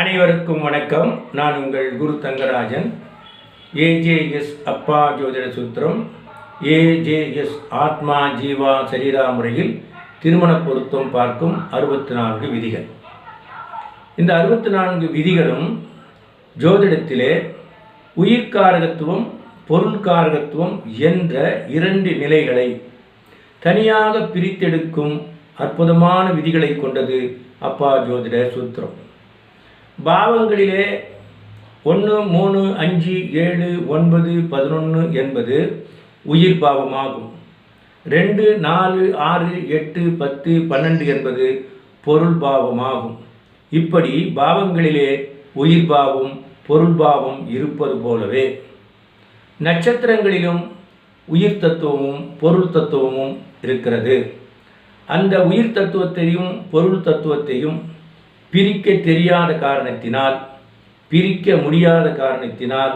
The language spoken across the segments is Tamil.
அனைவருக்கும் வணக்கம். நான் உங்கள் குரு தங்கராஜன். ஏஜேஎஸ் அப்பா ஜோதிட சூத்திரம். ஏஜேஎஸ் ஆத்மா ஜீவா சரீரா முறையில் திருமண பொருத்தம் பார்க்கும் அறுபத்தி நான்கு விதிகள். இந்த அறுபத்தி நான்கு விதிகளும் ஜோதிடத்திலே உயிர்காரகத்துவம் பொருள்காரகத்துவம் என்ற இரண்டு நிலைகளை தனியாக பிரித்தெடுக்கும் அற்புதமான விதிகளை கொண்டது அப்பா ஜோதிட சூத்திரம். பாவங்களிலே ஒன்று மூணு அஞ்சு ஏழு ஒன்பது பதினொன்று என்பது உயிர் பாவமாகும். ரெண்டு நாலு ஆறு எட்டு பத்து பன்னெண்டு என்பது பொருள் பாவமாகும். இப்படி பாவங்களிலே உயிர் பாவம் பொருள் பாவம் இருப்பது போலவே நட்சத்திரங்களிலும் உயிர் தத்துவமும் பொருள் தத்துவமும் இருக்கிறது. அந்த உயிர் தத்துவத்தையும் பொருள் தத்துவத்தையும் பிரிக்க தெரியாத காரணத்தினால் பிரிக்க முடியாத காரணத்தினால்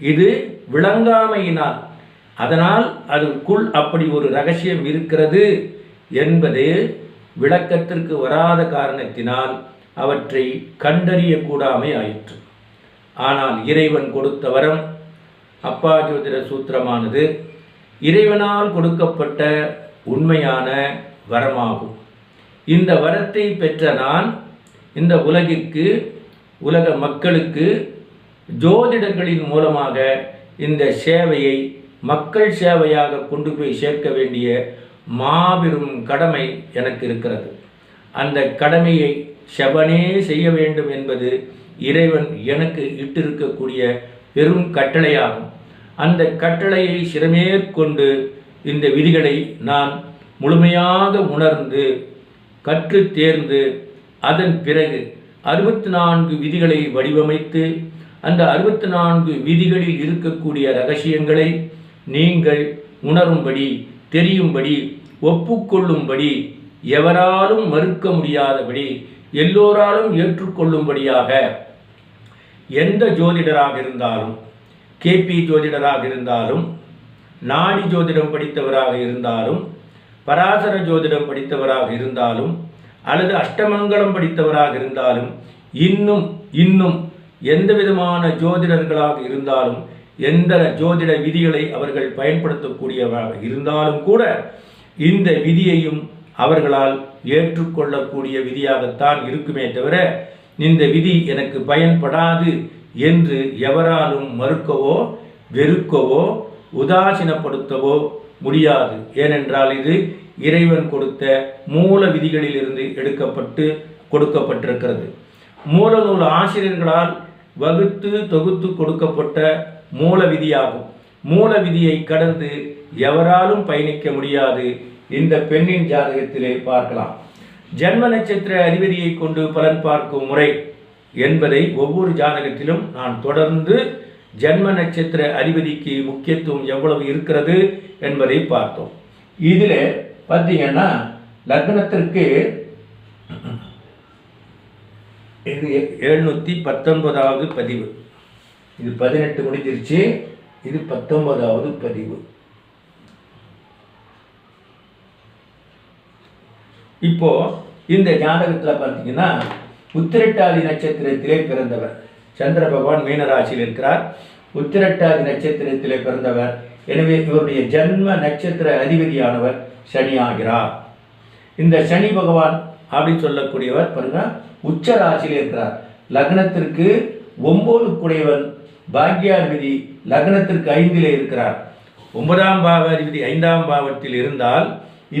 இது விளங்காமையினால் அதனால் அதற்குள் அப்படி ஒரு ரகசியம் இருக்கிறது என்பது விளக்கத்திற்கு வராத காரணத்தினால் அவற்றை கண்டறியக்கூடாமை ஆயிற்று. ஆனால் இறைவன் கொடுத்த வரம் அப்பா ஜோதிட சூத்திரமானது இறைவனால் கொடுக்கப்பட்ட உண்மையான வரமாகும். இந்த வரத்தை பெற்ற நான் இந்த உலகிற்கு உலக மக்களுக்கு ஜோதிடர்களின் மூலமாக இந்த சேவையை மக்கள் சேவையாக கொண்டு போய் சேர்க்க வேண்டிய மாபெரும் கடமை எனக்கு இருக்கிறது. அந்த கடமையை செவனே செய்ய வேண்டும் என்பது இறைவன் எனக்கு இட்டிருக்கக்கூடிய பெரும் கட்டளையாகும். அந்த கட்டளையை சிறமேற்கொண்டு இந்த விதிகளை நான் முழுமையாக உணர்ந்து கற்று தேர்ந்து அதன் பிறகு அறுபத்தி நான்கு விதிகளை வடிவமைத்து அந்த அறுபத்தி நான்கு விதிகளில் இருக்கக்கூடிய ரகசியங்களை நீங்கள் உணரும்படி தெரியும்படி ஒப்புக்கொள்ளும்படி எவராலும் மறுக்க முடியாதபடி எல்லோராலும் ஏற்றுக்கொள்ளும்படியாக எந்த ஜோதிடராக இருந்தாலும் கேபி ஜோதிடராக இருந்தாலும் நாடி ஜோதிடம் படித்தவராக இருந்தாலும் பராசர ஜோதிடம் படித்தவராக இருந்தாலும் அல்லது அஷ்டமங்கலம் படித்தவராக இருந்தாலும் இன்னும் இன்னும் எந்த விதமான ஜோதிடர்களாக இருந்தாலும் எந்த ஜோதிட விதிகளை அவர்கள் பயன்படுத்தக்கூடியவராக இருந்தாலும் கூட இந்த விதியையும் அவர்களால் ஏற்றுக்கொள்ளக்கூடிய விதியாகத்தான் இருக்குமே தவிர இந்த விதி எனக்கு பயன்படாது என்று எவராலும் மறுக்கவோ வெறுக்கவோ உதாசீனப்படுத்தவோ முடியாது. ஏனென்றால் இது இறைவன் கொடுத்த மூல விதிகளிலிருந்து எடுக்கப்பட்டு கொடுக்கப்பட்டிருக்கிறது. மூல நூல் ஆசிரியர்களால் வகுத்து தொகுத்து கொடுக்கப்பட்ட மூல விதியாகும். மூல விதியை கடந்து எவராலும் பயணிக்க முடியாது. இந்த பெண்ணின் ஜாதகத்திலே பார்க்கலாம். ஜென்ம நட்சத்திர அதிபதியை கொண்டு பலன் பார்க்கும் முறை என்பதை ஒவ்வொரு ஜாதகத்திலும் நான் தொடர்ந்து ஜென்ம நட்சத்திர அதிபதிக்கு முக்கியத்துவம் எவ்வளவு இருக்கிறது என்பதை பார்த்தோம். இதில் பார்த்தீங்கன்னா லக்னத்திற்கு இது எழுநூற்றி பத்தொன்பதாவது பதிவு. இது பதினெட்டு முடிஞ்சிருச்சு. இது பத்தொன்பதாவது பதிவு. இப்போ இந்த ஜாதகத்தில் பார்த்தீங்கன்னா உத்திரட்டாதி நட்சத்திரத்திலே பிறந்தவர். சந்திர பகவான் மீனராசியில் இருக்கிறார். உத்திரட்டாதி நட்சத்திரத்திலே பிறந்தவர். எனவே இவருடைய ஜன்ம நட்சத்திர அதிபதியானவர் சனி ஆகிறார் இந்த சனி பகவான் அப்படின்னு சொல்லக்கூடியவர் பாருங்க உச்ச ராசியில் இருக்கிறார். லக்னத்திற்கு ஒன்பது குடையவன் பாக்யாதிபதி லக்னத்திற்கு ஐந்தில் இருக்கிறார். ஒன்பதாம் பாவ அதிபதி ஐந்தாம் பாவத்தில் இருந்தால்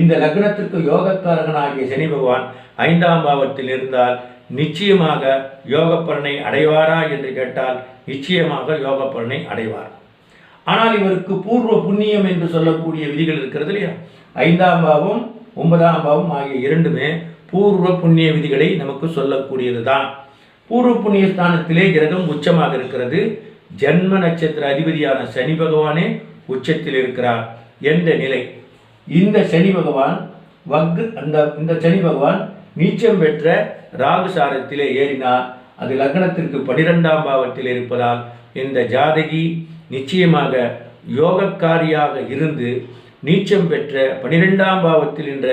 இந்த லக்னத்திற்கு யோகக்காரகனாகிய சனி பகவான் ஐந்தாம் பாவத்தில் இருந்தால் நிச்சயமாக யோக பலனை அடைவாரா என்று கேட்டால் நிச்சயமாக யோக பலனை அடைவார். ஆனால் இவருக்கு பூர்வ புண்ணியம் என்று சொல்லக்கூடிய விதிகள் இருக்கிறது இல்லையா? ஐந்தாம் பாவம் ஒன்பதாம் பாவம் ஆகிய இரண்டுமே பூர்வ புண்ணிய விதிகளை நமக்கு சொல்லக்கூடியது தான் பூர்வ புண்ணிய ஸ்தானத்திலே கிரகம் உச்சமாக இருக்கிறது. ஜன்ம நட்சத்திர அதிபதியான சனி பகவானே உச்சத்தில் இருக்கிறார். என்ற நிலை? இந்த சனி பகவான் வக்கு அந்த இந்த சனி பகவான் நீச்சம் பெற்ற ராகுசாரத்திலே ஏறினார். அது லக்னத்திற்கு பனிரெண்டாம் பாவத்தில் இருப்பதால் இந்த ஜாதகி நிச்சயமாக யோகக்காரியாக இருந்து நீச்சம் பெற்ற பனிரெண்டாம் பாவத்தில் என்ற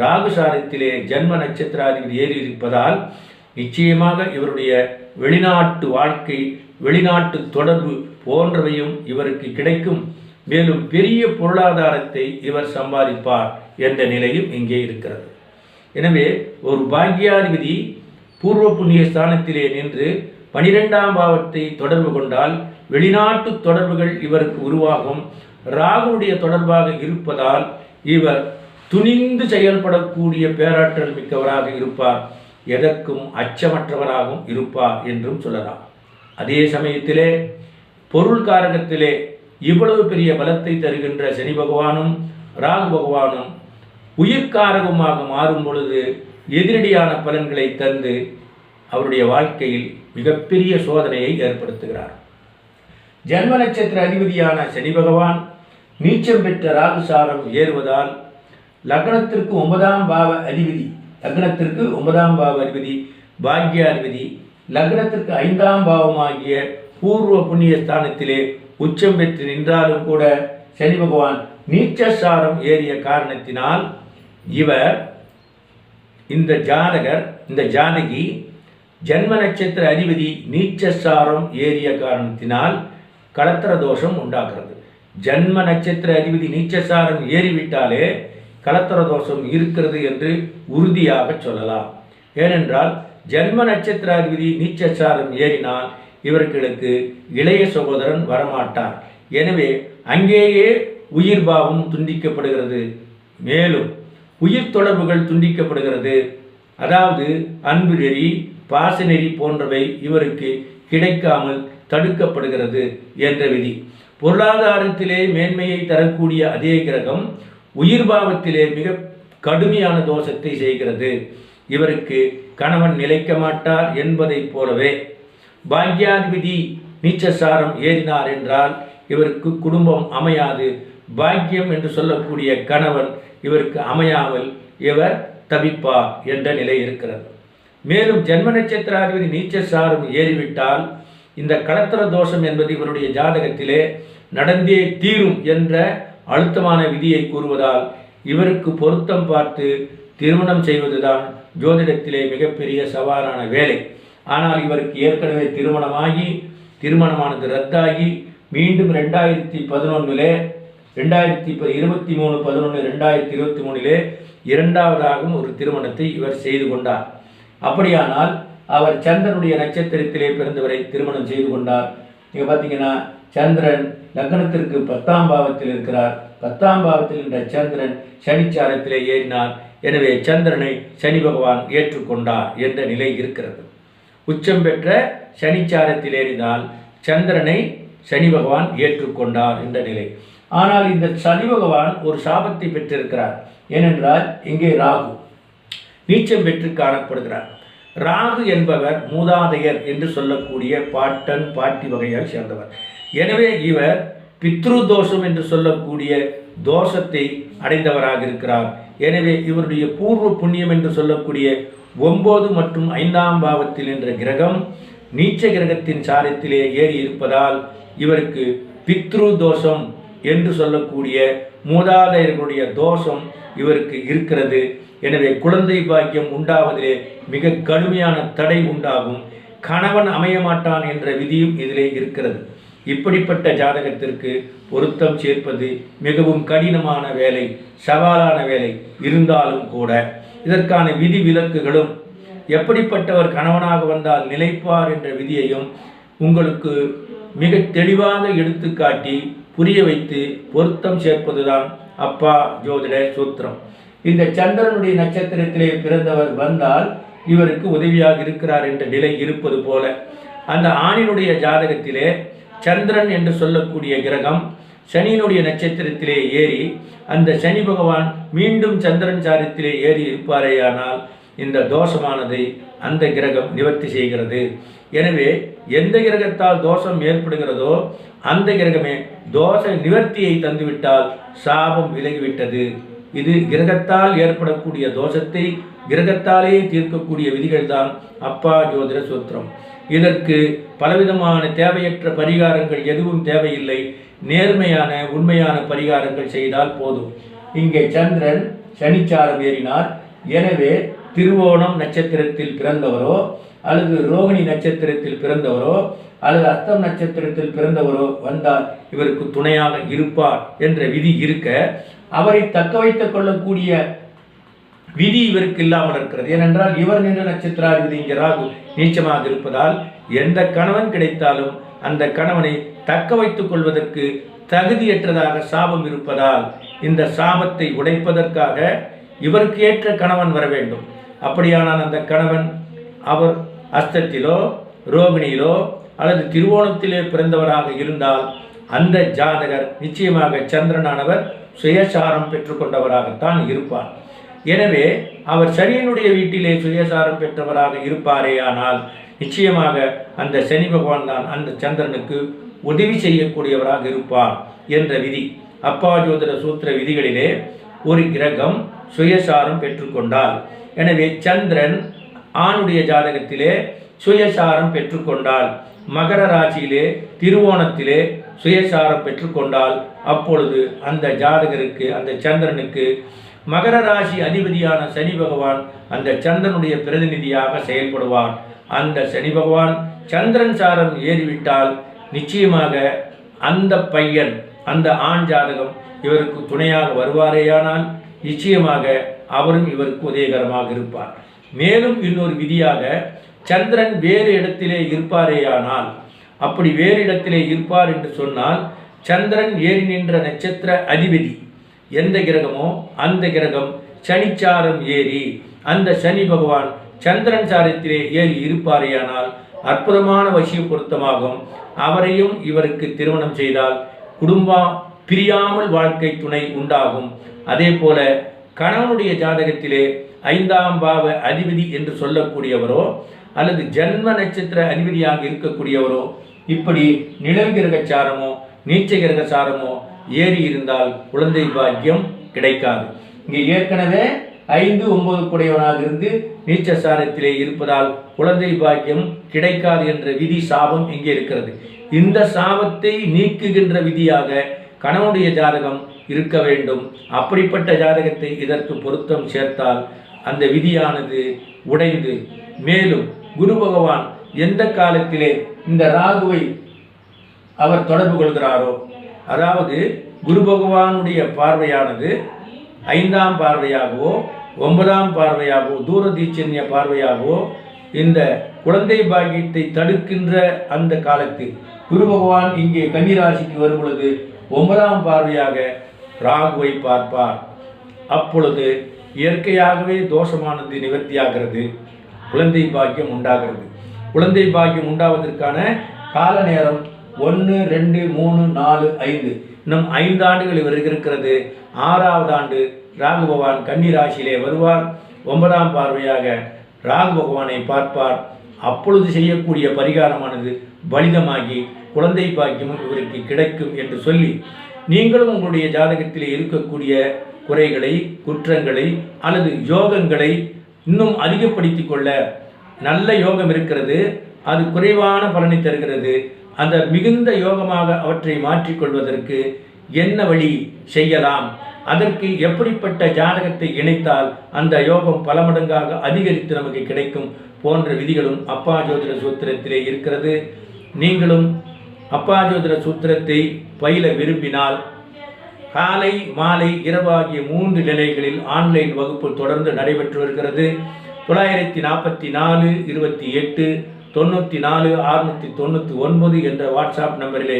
ராகுசாரத்திலே ஜன்ம நட்சத்திராதிபதி ஏறி இருப்பதால் நிச்சயமாக இவருடைய வெளிநாட்டு வாழ்க்கை வெளிநாட்டு தொடர்பு போன்றவையும் இவருக்கு கிடைக்கும். மேலும் பெரிய பொருளாதாரத்தை இவர் சம்பாதிப்பார் என்ற நிலையும் இங்கே இருக்கிறது. எனவே ஒரு பாக்கியாதிபதி பூர்வ புண்ணிய ஸ்தானத்திலே நின்று பனிரெண்டாம் பாவத்தை தொடர்பு கொண்டால் வெளிநாட்டு தொடர்புகள் இவருக்கு உருவாகும். ராகுனுடைய தொடர்பாக இருப்பதால் இவர் துணிந்து செயல்படக்கூடிய பேராற்றல் மிக்கவராக இருப்பார். எதற்கும் அச்சமற்றவராகவும் இருப்பார் என்றும் சொல்லலாம். அதே சமயத்திலே பொருள் காரகத்திலே இவ்வளவு பெரிய பலத்தை தருகின்ற சனி பகவானும் ராகு பகவானும் உயிர்காரகமாக மாறும் பொழுது எதிரடியான பலன்களை தந்து அவருடைய வாழ்க்கையில் மிகப்பெரிய சோதனையை ஏற்படுத்துகிறார். ஜென்ம நட்சத்திர அதிபதியான சனி பகவான் நீச்சம் பெற்ற ராகுசாரம் ஏறுவதால் லக்னத்திற்கு ஒன்பதாம் பாவ அதிபதி லக்னத்திற்கு ஒன்பதாம் பாவ அதிபதி பாக்யாதிபதி லக்னத்திற்கு ஐந்தாம் பாவமாகிய பூர்வ புண்ணிய ஸ்தானத்திலே உச்சம் பெற்று நின்றாலும் கூட சனி பகவான் நீச்சசாரம் ஏறிய காரணத்தினால் இவர் இந்த ஜாதகர் இந்த ஜானகி ஜன்ம நட்சத்திர அதிபதி நீச்சசாரம் ஏறிய காரணத்தினால் கலத்திர தோஷம் உண்டாகிறது. ஜன்ம நட்சத்திர அதிபதி நீச்சசாரம் ஏறிவிட்டாலே கலத்தர தோஷம் இருக்கிறது என்று உறுதியாக சொல்லலாம். ஏனென்றால் ஜன்ம நட்சத்திராதிபதி நீச்சசாரம் ஏறினால் இவர்களுக்கு இளைய சகோதரன் வரமாட்டார். எனவே அங்கேயே உயிர் பாவம் துண்டிக்கப்படுகிறது. மேலும் உயிர் தொடர்புகள் துண்டிக்கப்படுகிறது. அதாவது அன்பு நெறி பாசநெறி போன்றவை இவருக்கு கிடைக்காமல் தடுக்கப்படுகிறது என்ற விதி. பொருளாதாரத்திலே மேன்மையை தரக்கூடிய அதே கிரகம் உயிர் பாவத்திலே மிக கடுமையான தோஷத்தை செய்கிறது. இவருக்கு கணவன் நிலைக்க மாட்டார் என்பதைப் போலவே பாக்யாதிபதி நீச்சசாரம் ஏறினார் என்றால் இவருக்கு குடும்பம் அமையாது. பாக்கியம் என்று சொல்லக்கூடிய கணவன் இவருக்கு அமையாமல் இவர் தவிப்பார் என்ற நிலை இருக்கிறது. மேலும் ஜென்ம நட்சத்திராதிபதி நீச்சசாரம் ஏறிவிட்டால் இந்த களத்திர தோஷம் என்பது இவருடைய ஜாதகத்திலே நடந்தே தீரும் என்ற அழுத்தமான விதியை கூறுவதால் இவருக்கு பொருத்தம் பார்த்து திருமணம் செய்வதுதான் ஜோதிடத்திலே மிகப்பெரிய சவாலான வேலை. ஆனால் இவருக்கு ஏற்கனவே திருமணமாகி திருமணமானது ரத்தாகி மீண்டும் ரெண்டாயிரத்தி பதினொன்றிலே ரெண்டாயிரத்தி ப இருபத்தி மூணு பதினொன்று ரெண்டாயிரத்தி இருபத்தி மூணிலே இரண்டாவதாகவும் ஒரு திருமணத்தை இவர் செய்து கொண்டார். அப்படியானால் அவர் சந்திரனுடைய நட்சத்திரத்திலே பிறந்தவரை திருமணம் செய்து கொண்டார். நீங்கள் பார்த்தீங்கன்னா சந்திரன் லக்னத்திற்கு பத்தாம் பாவத்தில் இருக்கிறார். பத்தாம் பாவத்தில் இந்த சந்திரன் சனிச்சாரத்திலே ஏறினார். எனவே சந்திரனை சனி பகவான் ஏற்றுக்கொண்டார் என்ற நிலை இருக்கிறது. உச்சம் பெற்ற சனிச்சாரத்தில் ஏறினால் சந்திரனை சனி பகவான் ஏற்றுக்கொண்டார் என்ற நிலை. ஆனால் இந்த சனி பகவான் ஒரு சாபத்தை பெற்றிருக்கிறார். ஏனென்றால் இங்கே ராகு நீச்சம் பெற்று காணப்படுகிறார். ராகு என்பவர் மூதாதையர் என்று சொல்லக்கூடிய பாட்டன் பாட்டி வகையால் சேர்ந்தவர். எனவே இவர் பித்ரு தோஷம் என்று சொல்லக்கூடிய தோஷத்தை அடைந்தவராக இருக்கிறார் எனவே இவருடைய பூர்வ புண்ணியம் என்று சொல்லக்கூடிய ஒன்பது மற்றும் ஐந்தாம் பாவத்தில் என்ற கிரகம் நீச்ச கிரகத்தின் சாரத்திலே ஏறி இருப்பதால் இவருக்கு பித்ரு தோஷம் என்று சொல்லக்கூடிய மூதாதையர்களுடைய தோஷம் இவருக்கு இருக்கிறது. எனவே குழந்தை பாக்கியம் உண்டாவதிலே மிக கடுமையான தடை உண்டாகும். கணவன் அமைய மாட்டான் என்ற விதியும் இதிலே இருக்கிறது. இப்படிப்பட்ட ஜாதகத்திற்கு பொருத்தம் சேர்ப்பது மிகவும் கடினமான வேலை சவாலான வேலை. இருந்தாலும் கூட இதற்கான விதி விலக்குகளும் எப்படிப்பட்டவர் கணவனாக வந்தால் நிலைப்பார் என்ற விதியையும் உங்களுக்கு மிக தெளிவாக எடுத்துக்காட்டி புரிய வைத்து பொருத்தம் சேர்ப்பதுதான் அப்பா ஜோதிட சூத்திரம். இந்த சந்திரனுடைய நட்சத்திரத்திலே பிறந்தவர் வந்தால் இவருக்கு உதவியாக இருக்கிறார் என்ற நிலை இருப்பது போல. அந்த ஆணினுடைய ஜாதகத்திலே சந்திரன் என்று சொல்லக்கூடிய கிரகம் சனியினுடைய நட்சத்திரத்திலே ஏறி அந்த சனி பகவான் மீண்டும் சந்திரன் சாரத்திலே ஏறி இருப்பாரேயானால் இந்த தோஷமானதை அந்த கிரகம் நிவர்த்தி செய்கிறது. எனவே எந்த கிரகத்தால் தோஷம் ஏற்படுகிறதோ அந்த கிரகமே தோஷ நிவர்த்தியை தந்துவிட்டால் சாபம் விலகிவிட்டது. இது கிரகத்தால் ஏற்படக்கூடிய தோஷத்தை கிரகத்தாலேயே தீர்க்கக்கூடிய விதிகள்தான் அப்பா ஜோதிட சூத்திரம். இதற்கு பலவிதமான தேவையற்ற பரிகாரங்கள் எதுவும் தேவையில்லை. நேர்மையான உண்மையான பரிகாரங்கள் செய்தால் போதும். இங்கே சந்திரன் சனிச்சாரம் ஏறினார். எனவே திருவோணம் நட்சத்திரத்தில் பிறந்தவரோ அல்லது ரோகிணி நட்சத்திரத்தில் பிறந்தவரோ அல்லது அஸ்தம் நட்சத்திரத்தில் பிறந்தவரோ வந்தால் இவருக்கு துணையாக இருப்பார் என்ற விதி இருக்க அவரை தக்க வைத்துக் கொள்ளக்கூடிய விதி இவருக்கு இல்லாமல் இருக்கிறது. ஏனென்றால் இவர் நின்ற நட்சத்திராதிபதி இங்கே ராகு நீச்சமாக இருப்பதால் எந்த கணவன் கிடைத்தாலும் அந்த கணவனை தக்க வைத்துக் கொள்வதற்கு தகுதியற்றதாக சாபம் இருப்பதால் இந்த சாபத்தை உடைப்பதற்காக இவருக்கு ஏற்ற கணவன் வர வேண்டும். அப்படியானால் அந்த கணவன் அவர் அஸ்தத்திலோ ரோகிணியிலோ அல்லது திருவோணத்திலே பிறந்தவராக இருந்தால் அந்த ஜாதகர் நிச்சயமாக சந்திரனானவர் சுயசாரம் பெற்றுக்கொண்டவராகத்தான் இருப்பார். எனவே அவர் சனியினுடைய வீட்டிலே சுயசாரம் பெற்றவராக இருப்பாரேயானால் நிச்சயமாக அந்த சனி பகவான் தான் அந்த சந்திரனுக்கு உதவி செய்யக்கூடியவராக இருப்பார் என்ற விதி. அப்பா ஜோதிட சூத்திர விதிகளிலே ஒரு கிரகம் சுயசாரம் பெற்றுக்கொண்டார் எனவே சந்திரன் ஆணுடைய ஜாதகத்திலே சுயசாரம் பெற்றுக்கொண்டால் மகர ராசியிலே திருவோணத்திலே சுயசாரம் பெற்றுக்கொண்டால் அப்பொழுது அந்த ஜாதகருக்கு அந்த சந்திரனுக்கு மகர ராசி அதிபதியான சனி பகவான் அந்த சந்திரனுடைய பிரதிநிதியாக செயல்படுவார். அந்த சனி பகவான் சந்திரன் சாரம் ஏறிவிட்டால் நிச்சயமாக அந்த பையன் அந்த ஆண் ஜாதகம் இவருக்கு துணையாக வருவாரேயானால் நிச்சயமாக அவரும் இவருக்கு உதயகரமாக இருப்பார். மேலும் இன்னொரு விதியாக சந்திரன் வேறு இடத்திலே இருப்பாரேயானால் அப்படி வேறு இடத்திலே இருப்பார் என்று சொன்னால் சந்திரன் ஏறி நின்ற நட்சத்திர அதிபதி. எந்த கிரகமோ அந்த கிரகம் சனிச்சாரம் ஏறி அந்த சனி பகவான் சந்திரன் சாரத்திலே ஏறி இருப்பாரேயானால் அற்புதமான வசிய பொருத்தமாகும். அவரையும் இவருக்கு திருமணம் செய்தால் குடும்பம் பிரியாமல் வாழ்க்கை துணை உண்டாகும். அதே போல கணவனுடைய ஜாதகத்திலே ஐந்தாம் பாவ அதிபதி என்று சொல்லக்கூடியவரோ அல்லது ஜன்ம நட்சத்திர அதிபதியாக இருக்கக்கூடியவரோ இப்படி நிழல் கிரக சாரமோ நீச்ச கிரக சாரமோ ஏறி இருந்தால் குழந்தை பாக்கியம் கிடைக்காது. இங்கே ஏற்கனவே ஐந்து ஒன்பது குடையவனாக இருந்து நீச்ச சாரத்திலே இருப்பதால் குழந்தை பாக்கியம் கிடைக்காது என்ற விதி சாபம் இங்கே இருக்கிறது. இந்த சாபத்தை நீக்குகின்ற விதியாக கணவனுடைய ஜாதகம் இருக்க வேண்டும். அப்படிப்பட்ட ஜாதகத்தை இதற்கு பொருத்தம் சேர்த்தால் அந்த விதியானது உடைந்து மேலும் குரு பகவான் எந்த காலத்திலே இந்த ராகுவை அவர் தொடர்பு கொள்கிறாரோ? அதாவது குரு பகவானுடைய பார்வையானது ஐந்தாம் பார்வையாகவோ ஒன்பதாம் பார்வையாகவோ தூரதீட்சண்ய பார்வையாகவோ இந்த குழந்தை பாக்கியத்தை தடுக்கின்ற அந்த காலத்தில் குரு பகவான் இங்கே கன்னிராசிக்கு வரும் பொழுது ஒன்பதாம் பார்வையாக ராகுவை பார்ப்பார். அப்பொழுது இயற்கையாகவே தோஷமானது நிவர்த்தியாகிறது குழந்தை பாக்கியம் உண்டாகிறது. குழந்தை பாக்கியம் உண்டாவதற்கான கால நேரம் ஒன்று ரெண்டு மூணு நாலு ஐந்து. இன்னும் ஐந்து ஆண்டுகள் இவருக்கு இருக்கிறது. ஆறாவது ஆண்டு ராகு பகவான் கன்னி ராசியிலே வருவார். ஒன்பதாம் பார்வையாக ராகு பகவானை பார்ப்பார். அப்பொழுது செய்யக்கூடிய பரிகாரமானது பலிதமாகி குழந்தை பாக்கியமும் இவருக்கு கிடைக்கும் என்று சொல்லி நீங்களும் உங்களுடைய ஜாதகத்திலே இருக்கக்கூடிய குறைகளை குற்றங்களை அல்லது யோகங்களை இன்னும் அதிகப்படுத்திக் கொள்ள நல்ல யோகம் இருக்கிறது அது குறைவான பலனை தருகிறது. அந்த மிகுந்த யோகமாக அவற்றை மாற்றிக்கொள்வதற்கு என்ன வழி செய்யலாம்? அதற்கு எப்படிப்பட்ட ஜாதகத்தை இணைத்தால் அந்த யோகம் பல மடங்காக அதிகரித்து நமக்கு கிடைக்கும் போன்ற விதிகளும் அப்பா ஜோதிட சூத்திரத்திலே இருக்கிறது. நீங்களும் அப்பா ஜோதிட சூத்திரத்தை பயில விரும்பினால் காலை மாலை இரவு ஆகிய மூன்று நிலைகளில் ஆன்லைன் வகுப்பு தொடர்ந்து நடைபெற்று வருகிறது. தொள்ளாயிரத்தி நாற்பத்தி நாலு இருபத்தி எட்டு தொண்ணூற்றி நாலு அறுநூற்றி தொண்ணூற்றி ஒன்பது என்ற வாட்ஸ்அப் நம்பரிலே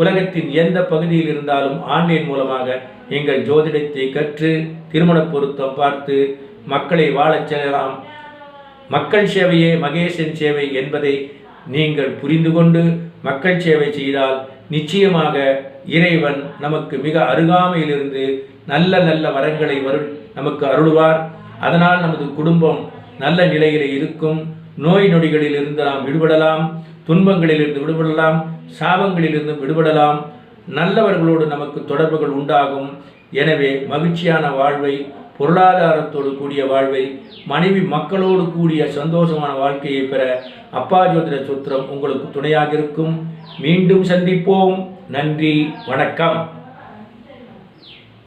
உலகத்தின் எந்த பகுதியில் இருந்தாலும் ஆன்லைன் மூலமாக எங்கள் ஜோதிடத்தை கற்று திருமண பொருத்தம் பார்த்து மக்களை வாழச் செல்லலாம். மக்கள் சேவையே மகேசன் சேவை என்பதை நீங்கள் புரிந்து கொண்டு மக்கள் சேவை செய்தால் நிச்சயமாக இறைவன் நமக்கு மிக அருகாமையிலிருந்து நல்ல நல்ல வரங்களை வரு நமக்கு அருள்வார். அதனால் நமது குடும்பம் நல்ல நிலையில் இருக்கும். நோய் நொடிகளில் இருந்து நாம் விடுபடலாம். துன்பங்களிலிருந்து விடுபடலாம். சாபங்களிலிருந்தும் விடுபடலாம். நல்லவர்களோடு நமக்கு தொடர்புகள் உண்டாகும். எனவே மகிழ்ச்சியான வாழ்வை பொருளாதாரத்தோடு கூடிய வாழ்வை மனைவி மக்களோடு கூடிய சந்தோஷமான வாழ்க்கையை பெற அப்பா ஜோதிட சூத்திரம் உங்களுக்கு துணையாக இருக்கும். மீண்டும் சந்திப்போம். நன்றி. வணக்கம்.